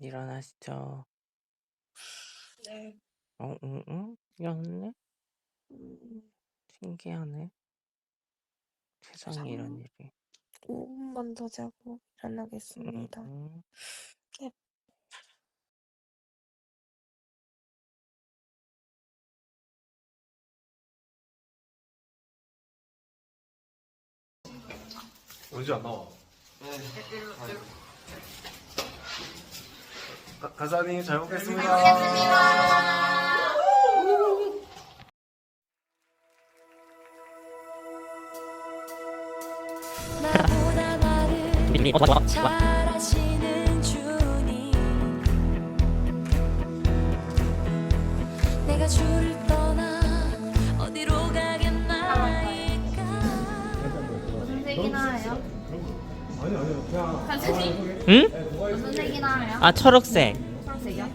일어나시죠. 네. 어, 응, 응? 일어났네? 음, 신기하네. 세상에 이런 참. 일이. 5 분만 더 자고 응, 일어나겠습니다. 응. 네. 언제 안 나와? 가, 가사님 잘 먹겠습니다. 잘 좋아. 아시는 주님 내가 주를 떠나 어디로 가겠나이까 무슨 색이나 해요? 선생님? 응? 무슨 색이나 해요? 아, 초록색. 초록색이요?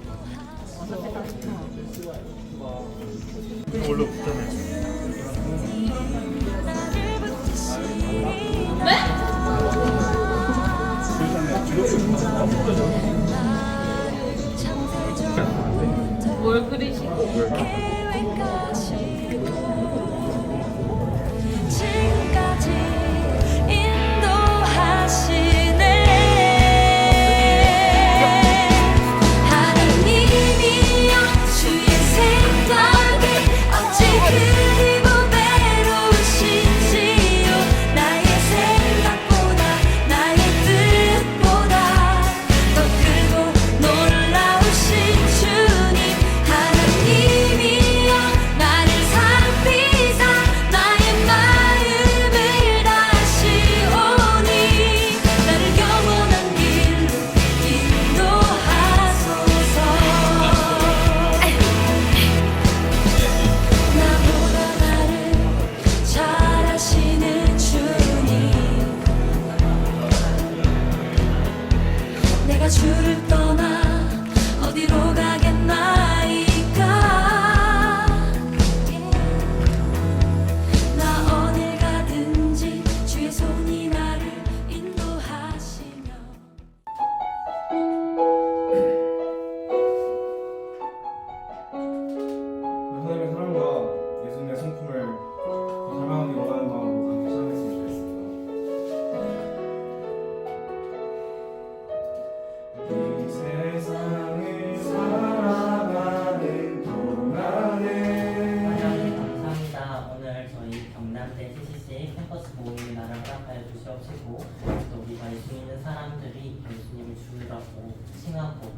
원래 없잖아요. 창세전부터 뭘 그리시고?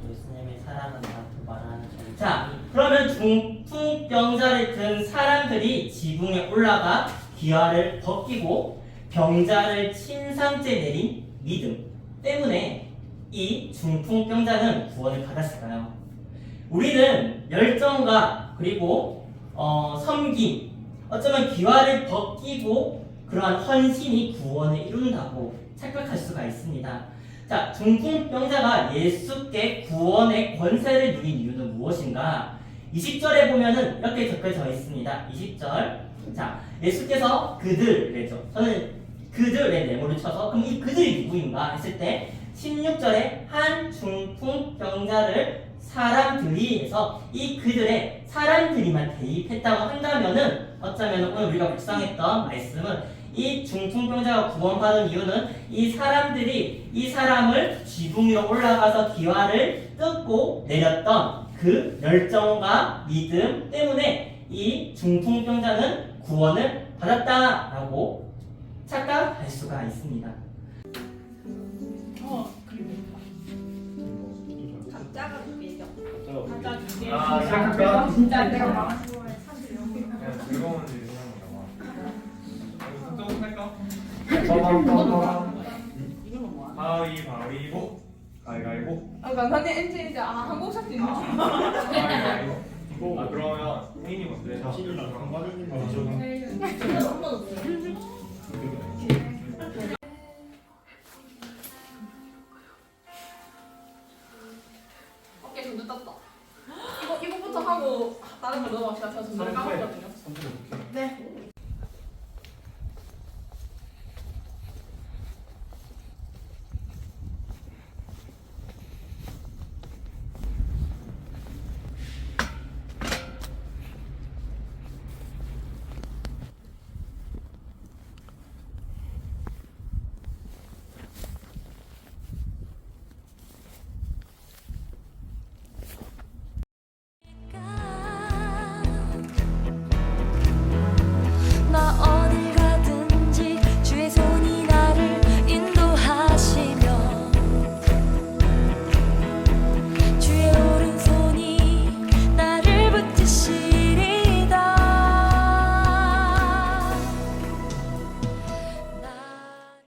예수님의 사랑한다고 말하는 저희 자 그러면 중풍 병자를 든 사람들이 지붕에 올라가 귀화를 벗기고 병자를 침상째 내린 믿음 때문에 이 중풍 병자는 구원을 받았을까요? 우리는 열정과 그리고 어, 섬김, 어쩌면 귀화를 벗기고 그러한 헌신이 구원을 이룬다고 착각할 수가 있습니다. 자, 중풍병자가 예수께 구원의 권세를 누린 이유는 무엇인가? 20절에 보면은 이렇게 적혀져 있습니다. 20절. 자, 예수께서 그들이죠. 저는 그들의 네모를 쳐서 그럼 이 그들이 누구인가 했을 때 16절에 한 중풍병자를 사람들이 해서 이 그들의 사람들이만 대입했다고 한다면은 어쩌면 오늘 우리가 묵상했던 말씀은 이 중풍병자가 구원받은 이유는 이 사람들이 이 사람을 지붕 위로 올라가서 기와를 뜯고 내렸던 그 열정과 믿음 때문에 이 중풍병자는 구원을 받았다라고 착각할 수가 있습니다. 각자가 느끼죠. 아 시작할까? 진짜 내가 그냥 즐거운 일이 생각나봐. 조금 할까? 가위바위보. 가위바위보. 아, 강사님 엔진 이제 아, 한국 샷도 있는 줄 가위바위보. 아 그러면 혜인이 먼저 자 강바주님 먼저 어깨 좀 떴다. 이거 이거부터 하고 다른 걸 넘어갑시다. 저 까먹거든요. 볼게 네.